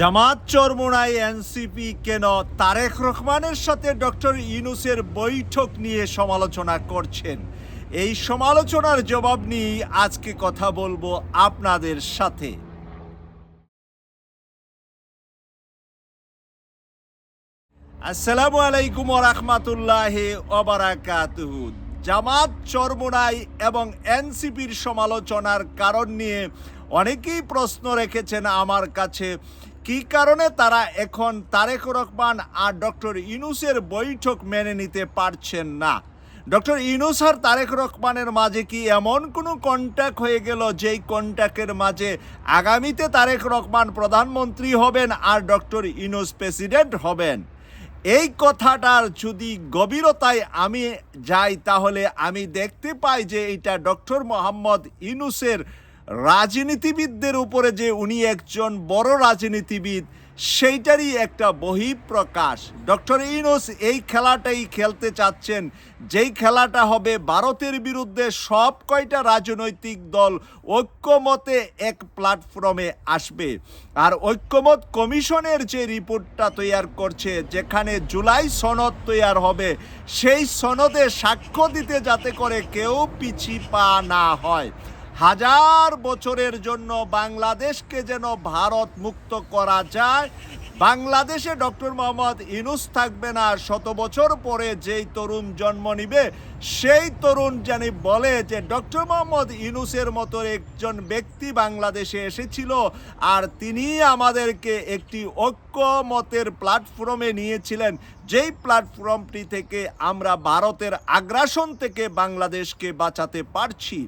জামাত Charmonai NCP কেন তারেক রহমানের সাথে ডক্টর ইউনুসের বৈঠক নিয়ে সমালোচনা করছেন? এই সমালোচনার জবাব নিয়েই আজকে কথা বলব আপনাদের সাথে। আসসালামু আলাইকুম রহমাতুল্লাহ ওবারাকাতুহু জামাত চরমোনাই এবং এনসিপির সমালোচনার কারণ নিয়ে অনেকেই প্রশ্ন রেখেছেন আমার কাছে। কি কারণে তারা এখন তারেক রহমান আর ডক্টর ইনুসের বৈঠক মেনে নিতে পারছেন না? ডক্টর ইনুস আর তারেক রহমানের মাঝে কি এমন কোনো কন্ট্যাক্ট হয়ে গেল, যেই কন্ট্যাক্টের মাঝে আগামীতে তারেক রহমান প্রধানমন্ত্রী হবেন আর ডক্টর ইনুস প্রেসিডেন্ট হবেন? এই কথাটার যদি গভীরতায় আমি যাই, তাহলে আমি দেখতে পাই যে এটা ডক্টর মোহাম্মদ ইনুসের রাজনীতিবিদদের উপরে যে উনি একজন বড় রাজনীতিবিদ, সেইটারই একটা বহিঃপ্রকাশ। ডক্টর ইনোস এই খেলাটাই খেলতে চাচ্ছেন। যেই খেলাটা হবে ভারতের বিরুদ্ধে সব কয়টা রাজনৈতিক দল ঐক্যমতে এক প্ল্যাটফর্মে আসবে। আর ঐক্যমত কমিশনের যে রিপোর্টটা তৈয়ার করছে, যেখানে জুলাই সনদ তৈয়ার হবে, সেই সনদে সাক্ষ্য দিতে যাতে করে কেউ পিছি পা না হয়। হাজার বছরের জন্য বাংলাদেশকে যেন ভারত মুক্ত করা যায়। বাংলাদেশে ডক্টর মোহাম্মদ ইনুস থাকবে না, শত বছর পরে যেই তরুণ জন্ম নিবে, সেই তরুণ জানি বলে যে ডক্টর মোহাম্মদ ইনুসের মতো একজন ব্যক্তি বাংলাদেশে এসেছিল আর তিনি আমাদেরকে একটি ঐক্যমতের প্ল্যাটফর্মে নিয়েছিলেন। যেই প্ল্যাটফর্মটি থেকে আমরা ভারতের আগ্রাসন থেকে বাংলাদেশকে বাঁচাতে পারছি।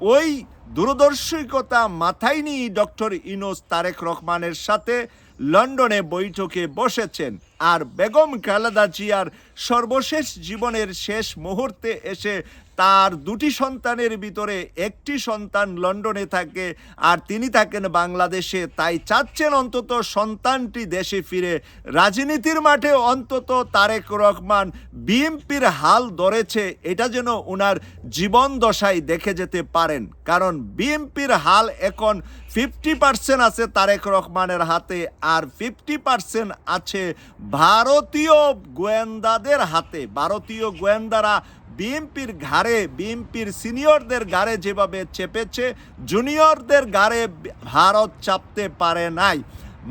ওই দূরদর্শিকতা মাথায় নিয়ে ডক্টর ইনোস তারেক রহমানের সাথে লন্ডনে বৈঠকে বসেছেন। আর বেগম খালেদা জিয়ার সর্বশেষ জীবনের শেষ মুহূর্তে এসে তার দুটি সন্তানের ভিতরে একটি সন্তান লন্ডনে থাকে আর তিনি থাকেন বাংলাদেশে। তাই চাচ্ছেন অন্তত সন্তানটি দেশে ফিরে। রাজনীতির মাঠে অন্তত তারেক রহমান বিএমপির হাল ধরেছে, এটা যেন ওনার জীবন দশায় দেখে যেতে পারেন। কারণ বিএমপির হাল এখন ফিফটি পার্সেন্ট আছে তারেক রহমানের হাতে আর ফিফটি পার্সেন্ট আছে ভারতীয় গোয়েন্দাদের হাতে। ভারতীয় গোয়েন্দারা বিএমপির ঘাড়ে বিএমপির সিনিয়রদের ঘাড়ে যেভাবে চেপেছে, জুনিয়রদের ঘাড়ে ভারত চাপতে পারে নাই।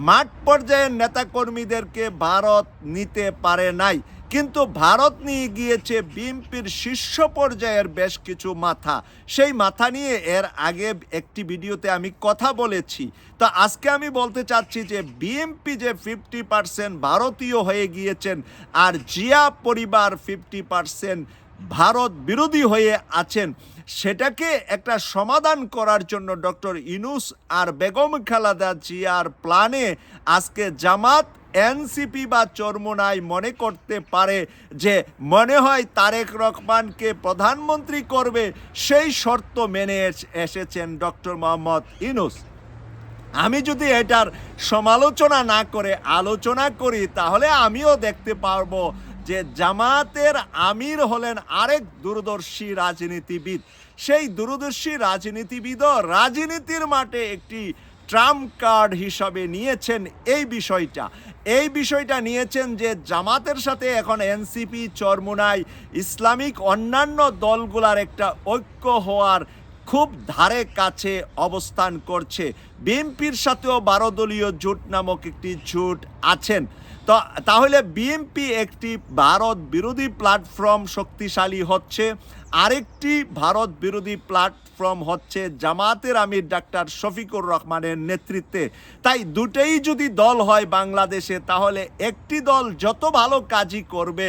মাঠ পর্যায়ের নেতাকর্মীদেরকে ভারত নিতে পারে নাই। কিন্তু ভারত নিয়ে গিয়েছে বিএনপির শীর্ষ পর্যায়ের বেশ কিছু মাথা। সেই মাথা নিয়ে এর আগে একটি ভিডিওতে আমি কথা বলেছি। তো আজকে আমি বলতে চাচ্ছি যে বিএনপি যে ফিফটি পার্সেন্ট ভারতীয় হয়ে গিয়েছেন আর জিয়া পরিবার ফিফটি পার্সেন্ট ভারত বিরোধী হয়ে আছেন। সেটাকে একটা সমাধান করার জন্য ডক্টর ইনুস আর বেগম খালাদা জিয়ার প্ল্যানে আজকে জামাত এনসিপি বা চরমোনাই মনে করতে পারে যে মনে হয় তারেক রহমানকে প্রধানমন্ত্রী করবে, সেই শর্ত মেনে এসেছেন ডক্টর মোহাম্মদ ইনুস আমি যদি এটার সমালোচনা না করে আলোচনা করি, তাহলে আমিও দেখতে পারব যে জামাতের আমির হলেন আরেক দূরদর্শী রাজনীতিবিদ। সেই দূরদর্শী রাজনীতিবিদও রাজনীতির মাঠে একটি ট্রাম্প কার্ড হিসাবে নিয়েছেন এই বিষয়টা। এই বিষয়টা নিয়েছেন যে জামাতের সাথে এখন এনসিপি চরমুনাই ইসলামিক অন্যান্য দলগুলার একটা ঐক্য হওয়ার খুব ধারে কাছে অবস্থান করছে। বিএনপির সাথেও বারো দলীয় জোট নামক একটি জোট আছেন। তো, তাহলে বিএনপি একটি ভারত বিরোধী প্ল্যাটফর্ম শক্তিশালী হচ্ছে, আরেকটি ভারত বিরোধী প্ল্যাটফর্ম হচ্ছে জামাতের আমির ডাক্তার শফিকুর রহমানের নেতৃত্বে। তাই দুটেই যদি দল হয় বাংলাদেশে, তাহলে একটি দল যত ভালো কাজই করবে,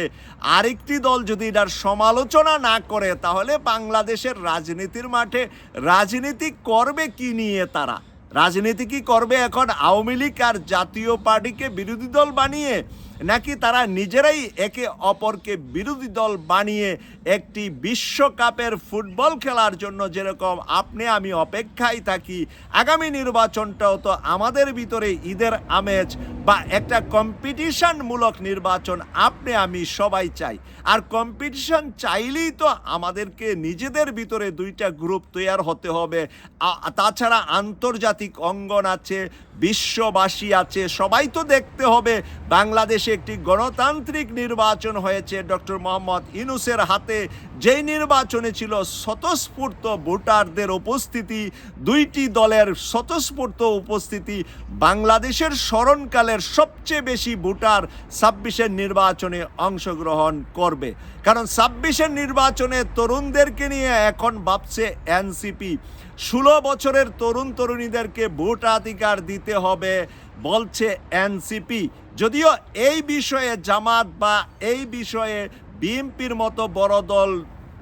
আরেকটি দল যদি এটার সমালোচনা না করে, তাহলে বাংলাদেশের রাজনীতির মাঠে রাজনীতি করবে কি নিয়ে তারা? রাজনীতি কি করবে এখন? আওয়ামী লীগ আর জাতীয় পার্টিকে বিরোধী দল বানিয়ে নাকি তারা নিজেরাই একে অপরকে বিরোধী দল বানিয়ে একটি বিশ্বকাপের ফুটবল খেলার জন্য যেরকম আপনি, আমি অপেক্ষায় থাকি, আগামী নির্বাচনটাও তো আমাদের ভিতরে ঈদের আমেজ বা একটা কম্পিটিশনমূলক নির্বাচন আপনি, আমি সবাই চাই। আর কম্পিটিশন চাইলেই তো আমাদেরকে নিজেদের ভিতরে দুইটা গ্রুপ তৈয়ার হতে হবে। তাছাড়া আন্তর্জাতিক অঙ্গন আছে বিশ্ববাসী আছে। সবাই তো দেখতে হবে, বাংলাদেশে একটি গণতান্ত্রিক নির্বাচন হয়েছে ডক্টর মোহাম্মদ ইনুসের হাতে। যেই নির্বাচনে ছিল স্বতঃস্ফূর্ত ভোটারদের উপস্থিতি, দুইটি দলের স্বতঃস্ফূর্ত উপস্থিতি, বাংলাদেশের স্মরণকালের সবচেয়ে বেশি ভোটার ছাব্বিশের নির্বাচনে অংশগ্রহণ করবে। কারণ ছাব্বিশের নির্বাচনে তরুণদেরকে নিয়ে এখন ভাবছে এনসিপি। ষোলো বছরের তরুণ তরুণীদেরকে ভোটাধিকার দিতে হবে, বলছে এনসিপি। যদিও এই বিষয়ে জামাত বা এই বিষয়ে বিএনপির মতো বড় দল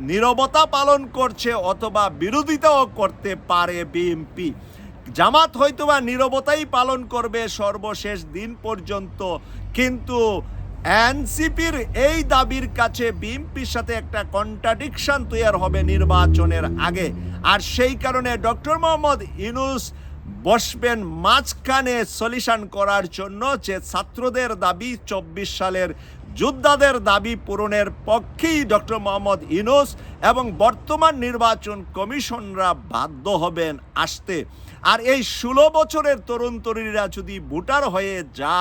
নীরবতা পালন করছে অথবা বিরোধিতাও করতে পারে বিএনপি। জামাত হয়তোবা নীরবতাই পালন করবে সর্বশেষ দিন পর্যন্ত, কিন্তু এনসিপির এই দাবির কাছে বিএনপির সাথে একটা কন্ট্রাডিকশন তৈরি হবে নির্বাচনের আগে। আর সেই কারণে ডক্টর মোহাম্মদ ইনুস বসবেন মাঝখানে সলিউশন করার জন্য যে ছাত্রদের দাবি, চব্বিশ সালের যোদ্ধাদের দাবি পূরণের পক্ষেই ডক্টর মোহাম্মদ ইনুস এবং বর্তমান নির্বাচন কমিশনরা বাধ্য হবেন আসতে। আর এই ষোলো বছরের তরুণ তরুণীরা যদি ভোটার হয়ে যা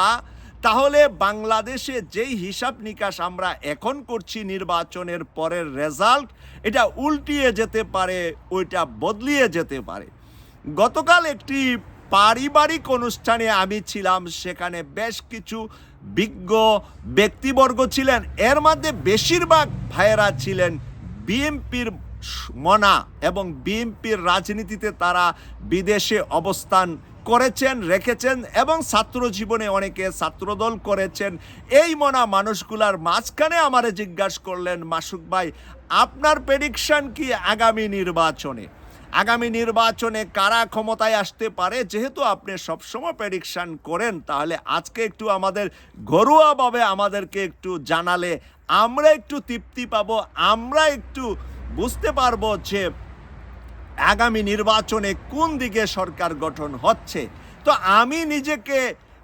তাহলে বাংলাদেশে যেই হিসাব নিকাশ আমরা এখন করছি নির্বাচনের পরের রেজাল্ট, এটা উল্টিয়ে যেতে পারে, ওইটা বদলিয়ে যেতে পারে। গতকাল একটি পারিবারিক অনুষ্ঠানে আমি ছিলাম, সেখানে বেশ কিছু বিজ্ঞ ব্যক্তিবর্গ ছিলেন। এর মধ্যে বেশিরভাগ ভাইয়েরা ছিলেন বিএনপির মনা এবং বিএনপির রাজনীতিতে তারা বিদেশে অবস্থান করেছেন, রেখেছেন এবং ছাত্র জীবনে অনেকে ছাত্রদল করেছেন। এই মনা মানুষগুলার মাঝখানে আমারে জিজ্ঞাসা করলেন, মাসুক ভাই, আপনার প্রেডিকশন কি আগামী নির্বাচনে? আগামী নির্বাচনে কারা ক্ষমতায় আসতে পারে? যেহেতু আপনি সবসময় প্রেডিকশান করেন, তাহলে আজকে একটু আমাদের ঘরোয়াভাবে আমাদেরকে একটু জানালে আমরা একটু তৃপ্তি পাবো, আমরা একটু বুঝতে পারব যে আগামী নির্বাচনে কোন দিকে সরকার গঠন হচ্ছে? তো আমি নিজেকে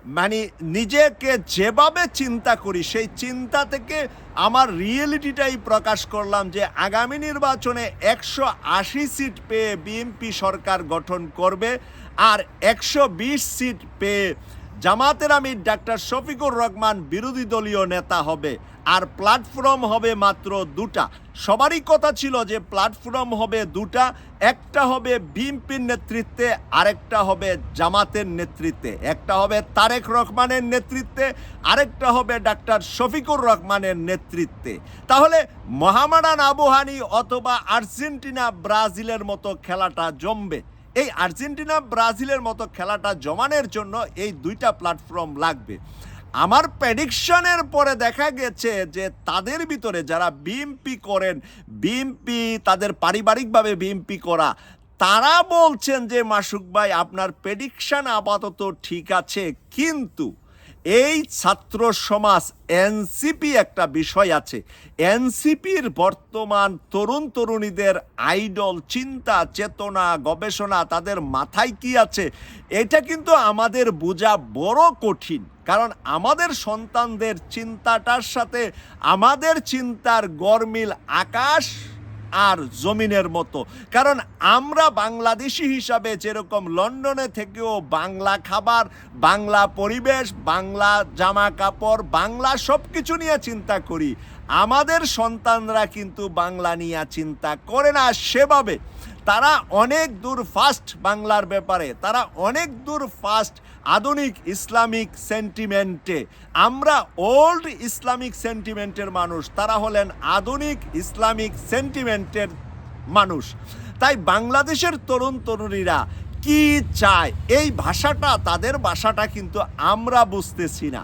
মানে নিজেকে যেভাবে চিন্তা করি, সেই চিন্তা থেকে আমার রিয়েলিটিটাই প্রকাশ করলাম যে আগামী নির্বাচনে একশো আশি সিট পেয়ে বিএনপি সরকার গঠন করবে আর একশো বিশ সিট পেয়ে জামাতের আমির ডাক্তার শফিকুর রহমান বিরোধী দলীয় নেতা হবে। আর প্ল্যাটফর্ম হবে মাত্র দুটা। সবারই কথা ছিল যে প্ল্যাটফর্ম হবে দুটা, একটা হবে বিএনপির নেতৃত্বে, আরেকটা হবে জামাতের নেতৃত্বে। একটা হবে তারেক রহমানের নেতৃত্বে, আরেকটা হবে ডাক্তার শফিকুর রহমানের নেতৃত্বে। তাহলে মহামারান আবহানি অথবা আর্জেন্টিনা, ব্রাজিলের মতো খেলাটা জমবে। এই আর্জেন্টিনা, ব্রাজিলের মতো খেলাটা জমানের জন্য এই দুইটা প্ল্যাটফর্ম লাগবে। আমার প্রেডিকশনের পরে দেখা গেছে যে তাদের ভিতরে যারা বিএমপি করেন, বিএমপি তাদের পারিবারিকভাবে বিএমপি করা, তারা বলছেন যে, মাসুক ভাই, আপনার প্রেডিকশন আপাতত ঠিক আছে, কিন্তু এই ছাত্র সমাজ, এনসিপি একটা বিষয় আছে। এনসিপির বর্তমান তরুণ তরুণীদের আইডল, চিন্তা, চেতনা, গবেষণা তাদের মাথায় কি আছে? এটা কিন্তু আমাদের বোঝা বড় কঠিন। কারণ আমাদের সন্তানদের চিন্তাটার সাথে আমাদের চিন্তার গরমিল আকাশ আর জমিনের মতো। কারণ আমরা বাংলাদেশি হিসাবে যেরকম লন্ডনে থেকেও বাংলা খাবার, বাংলা পরিবেশ, বাংলা জামা কাপড় বাংলা সব কিছু নিয়ে চিন্তা করি। আমাদের সন্তানরা কিন্তু বাংলা নিয়ে চিন্তা করে না সেভাবে। তারা অনেক দূর ফাস্ট বাংলার ব্যাপারে, তারা অনেক দূর ফাস্ট আধুনিক ইসলামিক সেন্টিমেন্টে আমরা ওল্ড ইসলামিক সেন্টিমেন্টের মানুষ, তারা হলেন আধুনিক ইসলামিক সেন্টিমেন্টের মানুষ। তাই বাংলাদেশের তরুণ তরুণীরা কি চায়? এই ভাষাটা, তাদের ভাষাটা কিন্তু আমরা বুঝতেছি না।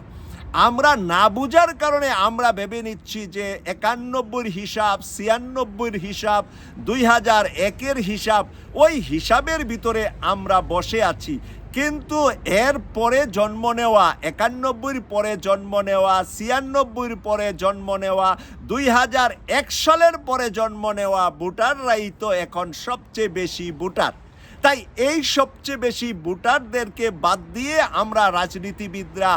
আমরা না বুঝার কারণে আমরা ভেবে নিচ্ছি যে একানব্বইয়ের হিসাব ছিয়ানব্বইয়ের হিসাব, দুই হাজার একের হিসাব, ওই হিসাবের ভিতরে আমরা বসে আছি। কিন্তু এর পরে জন্ম নেওয়া একানব্বইয়ের পরে জন্ম নেওয়া ছিয়ানব্বইয়ের পরে জন্ম নেওয়া দুই হাজার এক সালের পরে জন্ম নেওয়া ভোটাররাই তো এখন সবচেয়ে বেশি ভোটার। তাই এই সবচেয়ে বেশি ভোটারদেরকে বাদ দিয়ে আমরা রাজনীতিবিদরা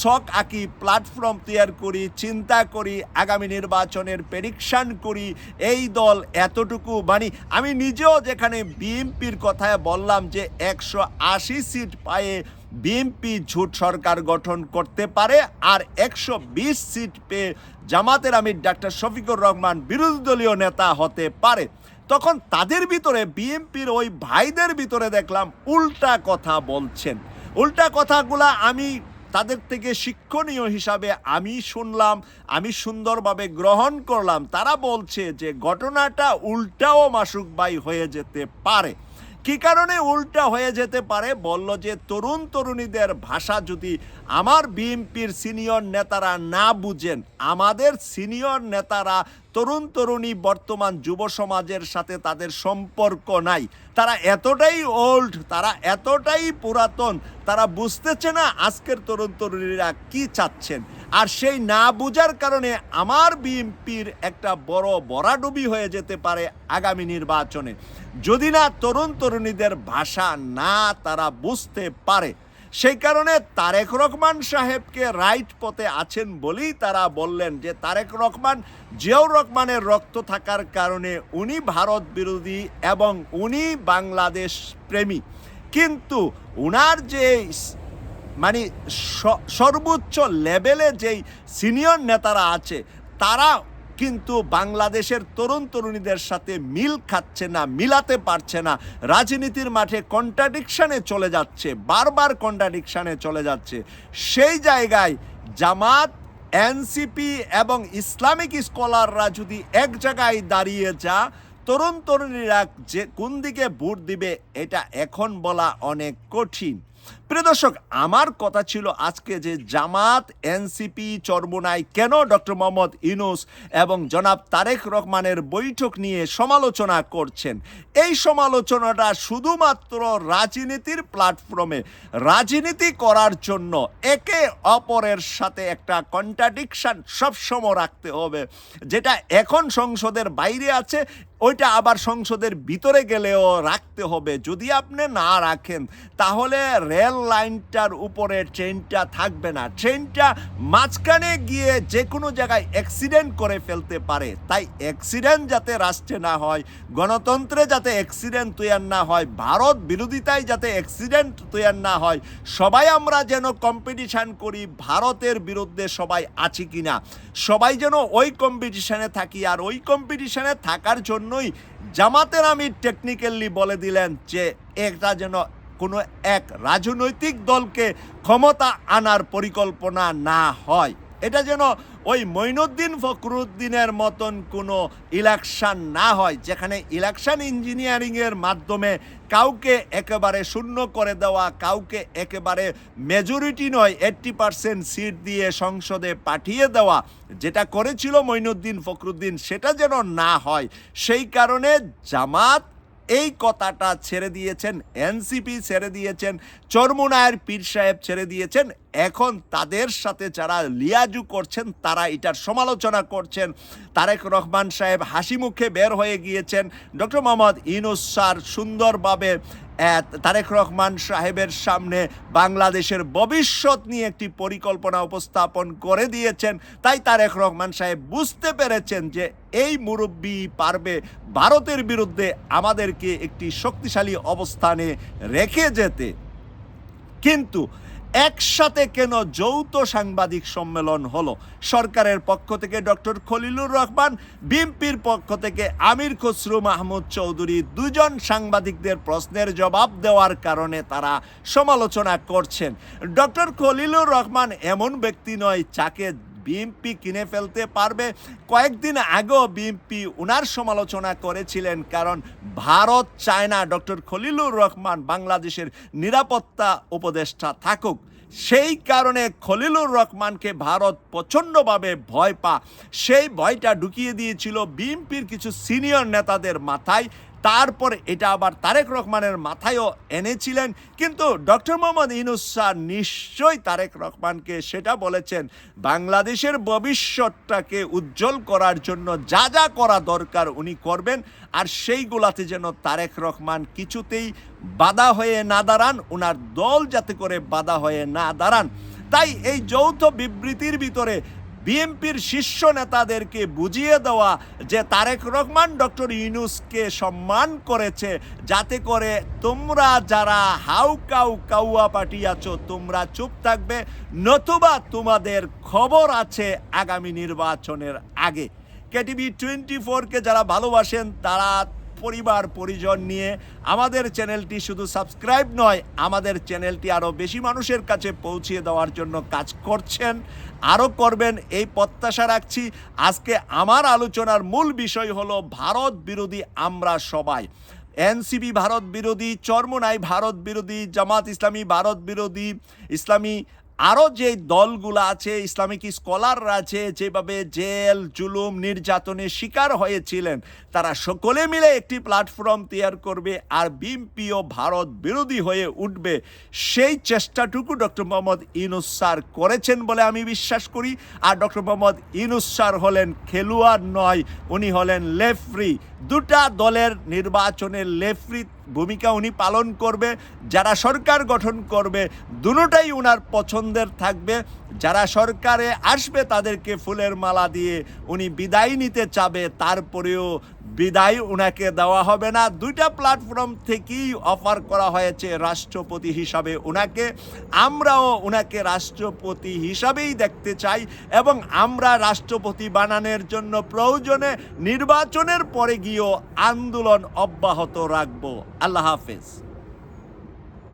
শখ আঁকি প্ল্যাটফর্ম তৈরি করি, চিন্তা করি, আগামী নির্বাচনের প্রেডিকশন করি। এই দল এতটুকু। মানে আমি নিজেও যেখানে বিএনপির কথায় বললাম যে একশো আশি সিট পায়ে বিএনপি ঝুট সরকার গঠন করতে পারে আর একশো বিশ সিট পেয়ে জামাতের আমির ডাক্তার শফিকুর রহমান বিরোধী দলীয় নেতা হতে পারে। তখন তাদের ভিতরে বিএনপির ওই ভাইদের ভিতরে দেখলাম উল্টা কথা বলছেন। উল্টা কথাগুলা আমি তাদের থেকে শিক্ষণীয় হিসাবে আমি শুনলাম, আমি সুন্দরভাবে গ্রহণ করলাম। তারা বলছে যে, ঘটনাটা উল্টাও মাসুক ভাই হয়ে যেতে পারে। কি কারণে উল্টা হয়ে যেতে পারে? বলল যে, তরুণ তরুণীদের ভাষা যদি আমার বিএনপির সিনিয়র নেতারা না বুঝেন, আমাদের সিনিয়র নেতারা তরুণ তরুণী বর্তমান যুব সমাজের সাথে তাদের সম্পর্ক নাই। তারা এতটাই ওল্ড, তারা এতটাই পুরাতন, তারা বুঝতেছে না আজকের তরুণ তরুণীরা কি চাচ্ছেন। আর সেই না বুঝার কারণে আমার বিএনপির একটা বড় বরাডুবি হয়ে যেতে পারে আগামী নির্বাচনে। যদি না তরুণ তরুণীদের ভাষা না তারা বুঝতে পারে, সেই কারণে তারেক রহমান সাহেবকে রাইট পথে আছেন বলেই তারা বললেন যে তারেক রহমান, জিয়াউর রহমানের রক্ত থাকার কারণে উনি ভারত বিরোধী এবং উনি বাংলাদেশ প্রেমী। কিন্তু উনার যে মানে সর্বোচ্চ লেভেলে যেই সিনিয়র নেতারা আছে, তারা কিন্তু বাংলাদেশের তরুণ তরুণীদের সাথে মিল খাচ্ছে না, মিলাতে পারছে না। রাজনীতির মাঠে কন্ট্রাডিকশানে চলে যাচ্ছে, বারবার কন্ট্রাডিকশানে চলে যাচ্ছে। সেই জায়গায় জামাত এনসিপি এবং ইসলামিক স্কলাররা যদি এক জায়গায় দাঁড়িয়ে যা, তরুণ তরুণীরা যে কোন দিকে ভোট দিবে, এটা এখন বলা অনেক কঠিন। প্রিয় দর্শক, আমার কথা ছিল আজকে যে জামাত, এনসিপি, চরমোনাই কেন ডক্টর মোহাম্মদ ইনুস এবং জনাব তারেক রহমানের বৈঠক নিয়ে সমালোচনা করছেন? এই সমালোচনাটা শুধুমাত্র রাজনীতির প্ল্যাটফর্মে রাজনীতি করার জন্য একে অপরের সাথে একটা কন্ট্রাডিকশন সবসময় রাখতে হবে। যেটা এখন সংসদের বাইরে আছে, ওইটা আবার সংসদের ভিতরে গেলেও রাখতে হবে। যদি আপনি না রাখেন, তাহলে রেল লাইনটার উপরে ট্রেনটা থাকবে না। ট্রেনটা মাঝখানে গিয়ে যে কোনো জায়গায় অ্যাক্সিডেন্ট করে ফেলতে পারে। তাই অ্যাক্সিডেন্ট যাতে রাষ্ট্রে না হয়, গণতন্ত্রে যাতে অ্যাক্সিডেন্ট তৈয়ার না হয়, ভারত বিরোধিতায় যাতে অ্যাক্সিডেন্ট তৈয়ার না হয়, সবাই আমরা যেন কম্পিটিশান করি, ভারতের বিরুদ্ধে সবাই আছি কিনা। সবাই যেন ওই কম্পিটিশানে থাকি আর ওই কম্পিটিশানে থাকার জন্যই জামাতের আমি টেকনিক্যালি বলে দিলেন যে এটা যেন কোনো এক রাজনৈতিক দলকে ক্ষমতা আনার পরিকল্পনা না হয়। এটা যেন ওই মঈনুদ্দিন ফখরুদ্দিনের মতন কোনো ইলেকশন না হয়, যেখানে ইলেকশন ইঞ্জিনিয়ারিংয়ের মাধ্যমে কাউকে একেবারে শূন্য করে দেওয়া, কাউকে একেবারে মেজরিটি নয় এইট্টি পার্সেন্ট সিট দিয়ে সংসদে পাঠিয়ে দেওয়া, যেটা করেছিল মঈনুদ্দিন ফখরুদ্দিন, সেটা যেন না হয়। সেই কারণে জামাত এই কথাটা ছেড়ে দিয়েছেন, এনসিপি ছেড়ে দিয়েছেন, চরমুনায়ের পীর সাহেব ছেড়ে দিয়েছেন। এখন তাদের সাথে যারা লিয়াজু করছেন, তারা এটার সমালোচনা করছেন। তারেক রহমান সাহেব হাসি মুখে বের হয়ে গিয়েছেন। ডক্টর মোহাম্মদ ইনুস স্যার সুন্দরভাবে তারেক রহমান সাহেবের সামনে বাংলাদেশের ভবিষ্যৎ নিয়ে একটি পরিকল্পনা উপস্থাপন করে দিয়েছেন। তাই তারেক রহমান সাহেব বুঝতে পেরেছেন যে এই মুরব্বী পারবে ভারতের বিরুদ্ধে আমাদেরকে একটি শক্তিশালী অবস্থানে রেখে যেতে। কিন্তু একসাথে কেন যৌথ সাংবাদিক সম্মেলন হলো? সরকারের পক্ষ থেকে ডক্টর খলিলুর রহমান, বিএনপির পক্ষ থেকে আমির খসরু মাহমুদ চৌধুরী দুজন সাংবাদিকদের প্রশ্নের জবাব দেওয়ার কারণে তারা সমালোচনা করছেন। ডক্টর খলিলুর রহমান এমন ব্যক্তি নয় যাকে বিএনপি কিনে ফেলতে পারবে। কয়েকদিন আগেও বিএনপি উনার সমালোচনা করেছিলেন, কারণ ভারত চায় না ডক্টর খলিলুর রহমান বাংলাদেশের নিরাপত্তা উপদেষ্টা থাকুক। সেই কারণে খলিলুর রহমানকে ভারত প্রচণ্ডভাবে ভয় পা সেই ভয়টা ঢুকিয়ে দিয়েছিল বিএনপির কিছু সিনিয়র নেতাদের মাথায়। তারপর এটা আবার তারেক রহমানের মাথায়ও এনেছিলেন। কিন্তু ডক্টর মোহাম্মদ ইনুস স্যার নিশ্চয়ই তারেক রহমানকে সেটা বলেছেন, বাংলাদেশের ভবিষ্যৎটাকে উজ্জ্বল করার জন্য যা যা করা দরকার উনি করবেন, আর সেইগুলাতে যেন তারেক রহমান কিছুতেই বাধা হয়ে না দাঁড়ান ওনার দল যাতে করে বাধা হয়ে না দাঁড়ান। তাই এই যৌথ বিবৃতির ভিতরে বিএনপির শীর্ষ নেতাদেরকে বুঝিয়ে দেওয়া যে তারেক রহমান, ডক্টর ইউনুসকে সম্মান করেছে, যাতে করে তোমরা যারা হাউ কাউ কাউয়া পার্টি আছো, তোমরা চুপ থাকবে, নতুবা তোমাদের খবর আছে আগামী নির্বাচনের আগে। কেটিভি টোয়েন্টি ফোরকে যারা ভালোবাসেন, তারা পরিবার, পরিজন নিয়ে আমাদের চ্যানেলটি শুধু সাবস্ক্রাইব নয়, আমাদের চ্যানেলটি আরও বেশি মানুষের কাছে পৌঁছিয়ে দেওয়ার জন্য কাজ করছেন। আরও করবেন, এই প্রত্যাশা রাখছি। আজকে আমার আলোচনার মূল বিষয় হলো ভারত বিরোধী আমরা সবাই। এনসিবি ভারত বিরোধী, চরমোনাই ভারত বিরোধী, জামাত ইসলামী ভারত বিরোধী, ইসলামী আরও যে দলগুলো আছে, ইসলামিক স্কলাররা আছে, যেভাবে জেল, জুলুম, নির্যাতনের শিকার হয়েছিলেন, তারা সকলে মিলে একটি প্ল্যাটফর্ম তৈরি করবে আর বিএনপিও ভারত বিরোধী হয়ে উঠবে। সেই চেষ্টাটুকু ডক্টর মোহাম্মদ ইনুস স্যার করেছেন বলে আমি বিশ্বাস করি। আর ডক্টর মোহাম্মদ ইনুস স্যার হলেন খেলোয়াড় নয়, উনি হলেন লেফরি। দুটা দলের নির্বাচনের লেফরি ভূমিকা উনি পালন করবে, যারা সরকার গঠন করবে দুটাই উনার পছন্দের থাকবে। যারা সরকারে আসবে তাদেরকে ফুলের মালা দিয়ে উনি বিদায় নিতে চাবে, তারপরেও বিদায় ওনাকে দেওয়া হবে না। দুইটা প্ল্যাটফর্ম থেকেই অফার করা হয়েছে রাষ্ট্রপতি হিসাবে ওনাকে আমরাও ওনাকে রাষ্ট্রপতি হিসাবেই দেখতে চাই এবং আমরা রাষ্ট্রপতি বানানোর জন্য প্রয়োজনে নির্বাচনের পরে গিয়েও আন্দোলন অব্যাহত রাখব। আল্লাহ হাফেজ।